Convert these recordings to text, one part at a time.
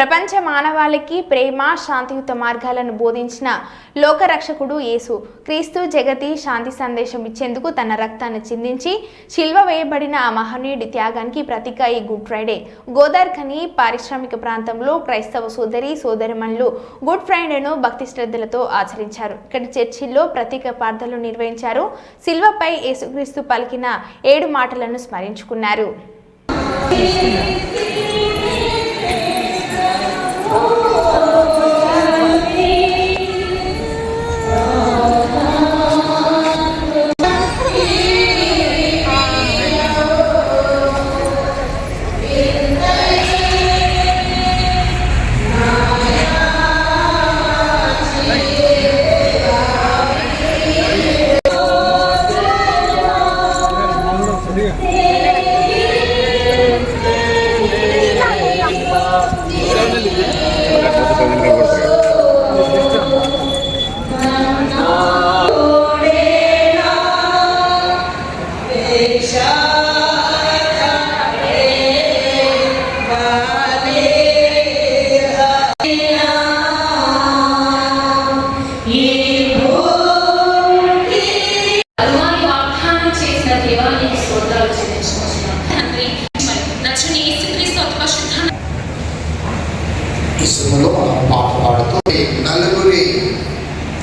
ప్రపంచ మానవాళికి ప్రేమ శాంతియుత మార్గాలను బోధించిన లోకరక్షకుడు యేసు. క్రీస్తు జగతి శాంతి సందేశం ఇచ్చేందుకు తన రక్తాన్ని చిందించి శిల్వ వేయబడిన ఆ మహనీయుడి త్యాగానికి ప్రతీక ఈ గుడ్ ఫ్రైడే. గోదార్ఖని పారిశ్రామిక ప్రాంతంలో క్రైస్తవ సోదరి సోదరిమణులు గుడ్ ఫ్రైడేను భక్తి శ్రద్ధలతో ఆచరించారు. ఇక్కడ చర్చిల్లో ప్రతీక ప్రార్థనలు నిర్వహించారు. శిల్వపై యేసుక్రీస్తు పలికిన ఏడు మాటలను స్మరించుకున్నారు. இருக்கிறதா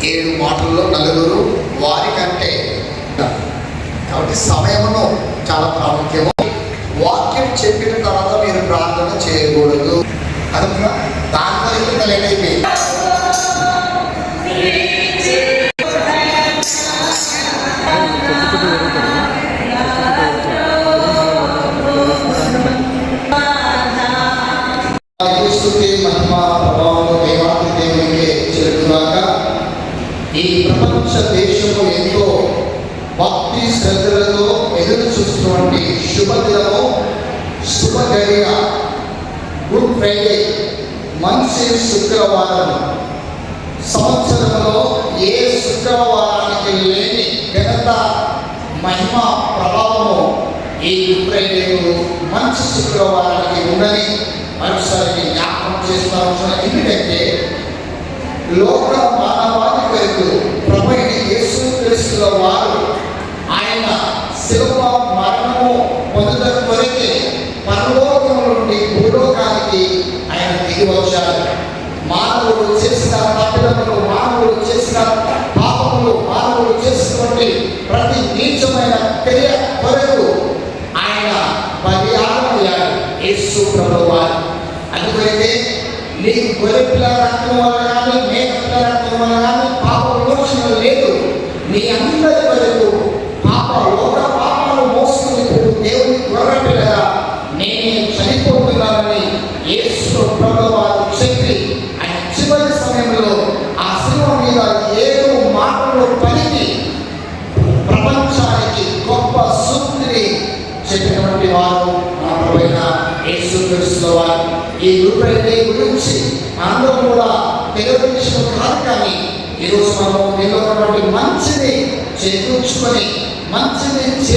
ఏడు మాటల్లో నలుగురు వారికంటే కాబట్టి సమయమును చాలా ప్రాముఖ్యము. వాక్యం చెప్పిన తర్వాత మీరు ప్రార్థన చేయకూడదు. అనుకున్నా దాని వరకు ఈ ప్రపంచ దేశము ఎంతో భక్తి శ్రద్ధలతో ఎదురు చూస్తున్నటువంటి శుభదినము శుభగడియ గుడ్ ఫ్రైడే మంచి శుక్రవారం. సంవత్సరంలో ఏ శుక్రవారానికి లేని ఘనత మహిమ ప్రభావము ఈ గుడ్ ఫ్రైడేకు మంచి శుక్రవారానికి ఉందని మరోసారి జ్ఞాపకం చేస్తున్న ఎందుకంటే లోకం మానవాది కొరకు ప్రభు అయిన యేసు క్రీస్తుల వారు ఆయన శిల్వ మరణము పొందడం కొరకే పరలోకం నుండి భూలోకానికి ఆయన దిగి వచ్చారు మానవుడు చేసిన తప్పిదములు మానవుడు చేసిన పాపములు మానవుడు చేసినటువంటి ప్రతి నీచమైన క్రియ కొరకు ఆయన బలియాగమయ్యాడు యేసు ప్రభు వారు. అందుకైతే నీకు గొర్రెపిల్ల రక్తం వల్ల కానీ మేకపిల్ల రక్తం వల్ల చెప్పినటువంటి వారు మన ప్రభువైన యేసు క్రీస్తుల వారు. ఈ గురుపైతే గురించి అందరూ కూడా తెలియని విషయం కాదు కానీ ఈరోజు మనం నిలబడినటువంటి మంచిని చేకూర్చుకొని మంచిని చేపట్టి